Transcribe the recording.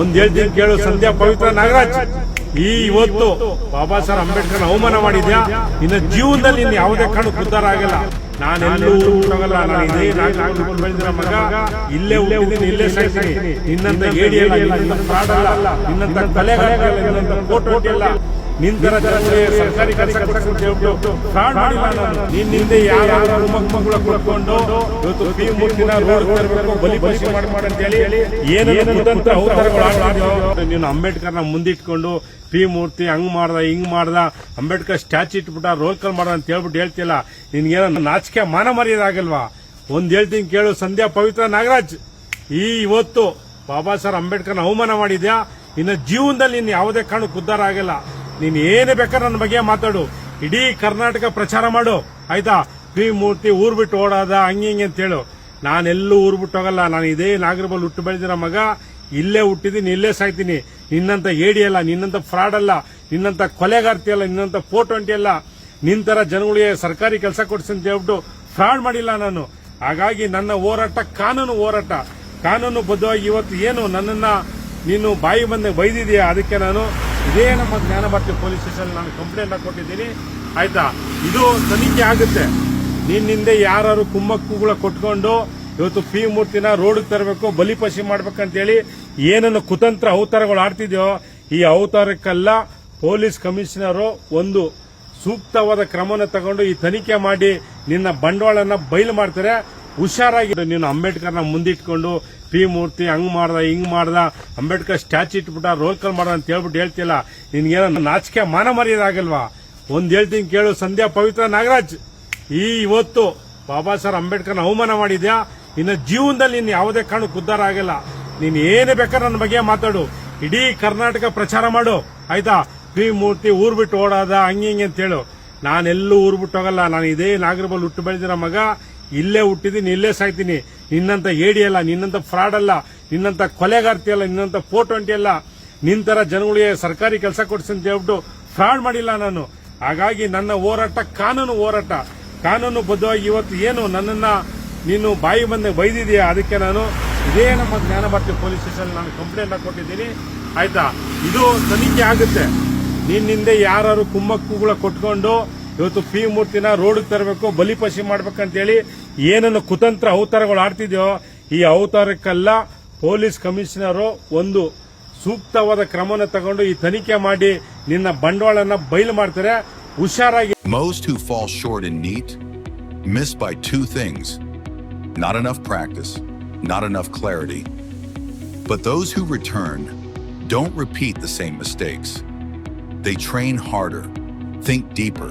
ಒಂದ್ ದಿನ ಕೇಳು, ಸಂಧ್ಯಾ ಪವಿತ್ರ ನಾಗರಾಜ್. ಈ ಇವತ್ತು ಬಾಬಾ ಸಾಹೇಬ್ ಅಂಬೇಡ್ಕರ್ ಅವಮಾನ ಮಾಡಿದ್ಯಾ? ಇನ್ನು ಜೀವನದಲ್ಲಿ ಇನ್ನು ಯಾವುದೇ ಕಾರಣಕ್ಕೂ ಉದ್ಧಾರ ಆಗಲ್ಲ. ನಾನೆಲ್ಲೂ ಹೋಗಲ್ಲ ನಾನು ಇದೇ ನಾಗರಿಕ ಬೆಳೆದಿರ ಮಗ. ಇಲ್ಲೇ ಹುಟ್ಟಿದ್ದೀನಿ, ಇಲ್ಲೇ ಸಾಯ್ತೀನಿ. ನಿನ್ನಂತ ಏಡಿಯಲ್ಲ ನಿನ್ನ ನಿನ್ನಂತ ಫ್ರಾಡ್ ಅಲ್ಲ ನಿನ್ನಂತ ಕೊಲೆಗಾರ ಅಲ್ಲ ನಿನ್ನಂತ ಕೋಟಿ ಅಲ್ಲ ನಿಂತರ ಅಂಬೇಡ್ಕರ್ ಸರ್ಕಾರಿ ಫ್ರಾಡ್ ಮಾಡಿಲ್ಲ ನಾನು. ನಿನ್ನಿಂದ ಯಾರು ಮಕ್ಕಳ ಕೊಡ್ಕೊಂಡು ಇವತ್ತು ಪಿ ಮೂರ್ತಿನ ರೋಡ್ ತರಬೇಕು ಬಲಿ ಬಸಿ ಮಾಡಿ ಅಂತ ಹೇಳಿ ಏನೇನು ಕುತಂತ್ರ ನೀನು ಅಂಬೇಡ್ಕರ್ನ ಮುಂದಿಟ್ಕೊಂಡು ಪಿ ಮೂರ್ತಿ ಹಂಗ್ ಮಾಡ್ದ ಹಿಂಗ್ ಮಾಡ್ದ ಅಂಬೇಡ್ಕರ್ ಸ್ಟ್ಯಾಚು ಇಟ್ಬಿಟ್ಟ ರೋಲ್ ಕಾಲ್ ಮಾಡ ಅಂತ ಹೇಳ್ಬಿಟ್ಟು ಹೇಳ್ತಿಲ್ಲ ನಿನ್ಗೇನೋ ನಾಚಿಕೆ ಮಾನ ಮರ್ಯಾದಾಗಲ್ವಾ ಒಂದ್ ಹೇಳ್ತೀನಿ ಕೇಳು ಸಂಧ್ಯಾ ಪವಿತ್ರ ನಾಗರಾಜ್ ಈ ಇವತ್ತು ಬಾಬಾ ಸಾಹೇಬ್ ಅಂಬೇಡ್ಕರ್ನ ಅವಮಾನ ಮಾಡಿದ್ಯಾ? ಇನ್ನು ಜೀವನದಲ್ಲಿ ಇನ್ನು ಯಾವುದೇ ಕಾರಣಕ್ಕೂ ಉದ್ದಾರ ಆಗಲ್ಲ. ನೀನ್ ಏನೇ ಬೇಕಾದ್ರೆ ನನ್ನ ಬಗ್ಗೆ ಮಾತಾಡು. ಇಡೀ ಕರ್ನಾಟಕ ಪ್ರಚಾರ ಮಾಡು. ಆಯ್ತಾ? ಪಿ ಮೂರ್ತಿ ಊರ್ ಬಿಟ್ಟು ಓಡಾದ ಹಂಗೆ ಹಿಂಗೆ ಅಂತ ಹೇಳು. ನಾನೆಲ್ಲೂ ಊರ್ ಬಿಟ್ಟು ಹೋಗಲ್ಲ. ನಾನು ಇದೇ ನಾಗರಬಲ್ ಹುಟ್ಟು ಬೆಳೆದಿರೋ ಮಗ. ಇಲ್ಲೇ ಹುಟ್ಟಿದೀನಿ, ಇಲ್ಲೇ ಸಾಯ್ತೀನಿ. ನಿನ್ನಂತ ಏಡಿ ಅಲ್ಲ, ನಿನ್ನಂತ ಫ್ರಾಡ್ ಅಲ್ಲ, ನಿನ್ನಂತ ಕೊಲೆಗಾರ್ತಿ ಅಲ್ಲ, ನಿನ್ನಂತ ಫೋಟೋ ಅಂಟಿ ಅಲ್ಲ. ನಿಂತರ ಜನಗಳಿಗೆ ಸರ್ಕಾರಿ ಕೆಲಸ ಕೊಡ್ಸಿ ಅಂತ ಹೇಳ್ಬಿಟ್ಟು ಫ್ರಾಡ್ ಮಾಡಿಲ್ಲ ನಾನು. ಹಾಗಾಗಿ ನನ್ನ ಹೋರಾಟ ಕಾನೂನು ಹೋರಾಟ. ಕಾನೂನು ಬದ್ಧವಾಗಿ ಇವತ್ತು ಏನು ನನ್ನನ್ನ ನೀನು ಬಾಯಿ ಬಂದ ಬೈದಿದೆಯಾ ಅದಕ್ಕೆ ನಾನು ಇದೇ ನಮ್ಮ ಜ್ಞಾನಭಾರತಿ ಪೊಲೀಸ್ ಸ್ಟೇಷನ್ ನಾನು ಕಂಪ್ಲೇಂಟ್ ಕೊಟ್ಟಿದ್ದೀನಿ. ಆಯ್ತಾ? ಇದು ತನಿಖೆ ಆಗುತ್ತೆ. ನಿನ್ನಿಂದೆ ಯಾರು ಕುಮ್ಮಕ್ಕುಗಳ ಕೊಟ್ಕೊಂಡು ಇವತ್ತು ಪಿ ಮೂರ್ತಿನ ರೋಡ್ ತರಬೇಕು ಬಲಿಪಶಿ ಮಾಡ್ಬೇಕಂತೇಳಿ ಏನನ್ನು ಕುತಂತ್ರ ಅವತಾರಗಳು ಆಡ್ತಿದ್ಯೋ, ಈ ಅವತಾರಕ್ಕೆಲ್ಲ ಪೊಲೀಸ್ ಕಮಿಷನರು ಒಂದು ಸೂಕ್ತವಾದ ಕ್ರಮವನ್ನು ತಗೊಂಡು ಈ ತನಿಖೆ ಮಾಡಿ ನಿನ್ನ ಬಂಡವಾಳನ ಬಯಲು ಮಾಡ್ತಾರೆ. ಹುಷಾರಾಗಿ ನೀನು ಅಂಬೇಡ್ಕರ್ನ ಮುಂದಿಟ್ಕೊಂಡು ಪಿ ಮೂರ್ತಿ ಹಂಗ್ ಮಾಡ್ದ, ಹಿಂಗ್ ಮಾಡ್ದ, ಅಂಬೇಡ್ಕರ್ ಸ್ಟ್ಯಾಚು ಇಟ್ಬಿಟ್ಟ ರೋಲ್ ಕಾಲ್ ಮಾಡ ಅಂತ ಹೇಳ್ಬಿಟ್ಟು ಹೇಳ್ತಿಲ್ಲ. ನಿನ್ಗೇನೋ ನಾಚಿಕೆ ಮಾನ ಮರ್ಯಾದಾಗಲ್ವಾ ಒಂದ್ ಹೇಳ್ತೀನಿ ಕೇಳು, ಸಂಧ್ಯಾ ಪವಿತ್ರ ನಾಗರಾಜ್. ಈ ಇವತ್ತು ಬಾಬಾ ಸಾಹೇಬ್ ಅಂಬೇಡ್ಕರ್ನ ಅವಮಾನ ಮಾಡಿದ್ಯಾ? ಇನ್ನ ಜೀವನದಲ್ಲಿ ಇನ್ನು ಯಾವುದೇ ಕಾರಣಕ್ಕೂ ಉದ್ದಾರ ಆಗಲ್ಲ. ನೀನ್ ಏನು ಬೇಕಾದ್ರೆ ನನ್ನ ಬಗ್ಗೆ ಮಾತಾಡು. ಇಡೀ ಕರ್ನಾಟಕ ಪ್ರಚಾರ ಮಾಡು. ಆಯ್ತಾ? ಪಿ ಮೂರ್ತಿ ಊರ್ ಬಿಟ್ಟು ಓಡಾದ, ಹಂಗೆ ಹಿಂಗೆ ಅಂತ ಹೇಳು. ನಾನೆಲ್ಲೂ ಊರ್ ಬಿಟ್ಟು ಹೋಗಲ್ಲ. ನಾನು ಇದೇ ನಾಗರಬಲ್ ಹುಟ್ಟು ಬೆಳೆದಿರೋ ಮಗ. ಇಲ್ಲೇ ಹುಟ್ಟಿದ್ದೀನಿ ಇಲ್ಲೇ ಸಾಯ್ತೀನಿ. ನಿನ್ನಂತ ಏಡಿ ಅಲ್ಲ, ನಿನ್ನಂತ ಫ್ರಾಡ್ ಅಲ್ಲ, ನಿನ್ನಂತ ಕೊಲೆಗಾರ್ತಿ ಅಲ್ಲ, ನಿನ್ನಂತ ಫೋಟೋ ಅಂಟಿ ಅಲ್ಲ, ನಿಂತರ ಜನಗಳಿಗೆ ಸರ್ಕಾರಿ ಕೆಲಸ ಕೊಡ್ಸಿ ಅಂತ ಹೇಳ್ಬಿಟ್ಟು ಫ್ರಾಡ್ ಮಾಡಿಲ್ಲ ನಾನು. ಹಾಗಾಗಿ ನನ್ನ ಹೋರಾಟ ಕಾನೂನು ಹೋರಾಟ. ಕಾನೂನು ಬದ್ಧವಾಗಿ ಇವತ್ತು ಏನು ನನ್ನನ್ನ ನೀನು ಬಾಯಿ ಬಂದ ಬೈದಿದೆಯಾ ಅದಕ್ಕೆ ನಾನು ಇದೇ ನಮ್ಮ ಜ್ಞಾನಭಾರತಿ ಪೊಲೀಸ್ ಸ್ಟೇಷನ್ ನಾನು ಕಂಪ್ಲೇಂಟ್ ಕೊಟ್ಟಿದ್ದೀನಿ ಆಯ್ತಾ? ಇದು ತನಿಖೆ ಆಗುತ್ತೆ. ನಿನ್ನಿಂದ ಯಾರು ಕುಮ್ಮಕ್ಕುಗಳ ಕೊಟ್ಕೊಂಡು ಇವತ್ತು ಪಿ ಮೂರ್ತಿನ ರೋಡ್ ತರಬೇಕು ಬಲಿಪಶಿ ಮಾಡ್ಬೇಕಂತೇಳಿ ಏನನ್ನು ಕುತಂತ್ರ ಅವತಾರಗಳು ಆಡ್ತಿದ್ಯೋ ಈ ಅವತಾರಕ್ಕೆಲ್ಲ ಪೊಲೀಸ್ ಕಮಿಷನರು ಒಂದು ಸೂಕ್ತವಾದ ಕ್ರಮವನ್ನು ತಗೊಂಡು ಈ ತನಿಖೆ ಮಾಡಿ ನಿನ್ನ ಬಂಡವಾಳನ ಬಯಲು ಮಾಡ್ತಾರೆ ಹುಷಾರಾಗಿ Most who fall short in NEAT miss by two things not enough practice, not enough clarity. But those who return don't repeat the same mistakes. They train harder, think deeper,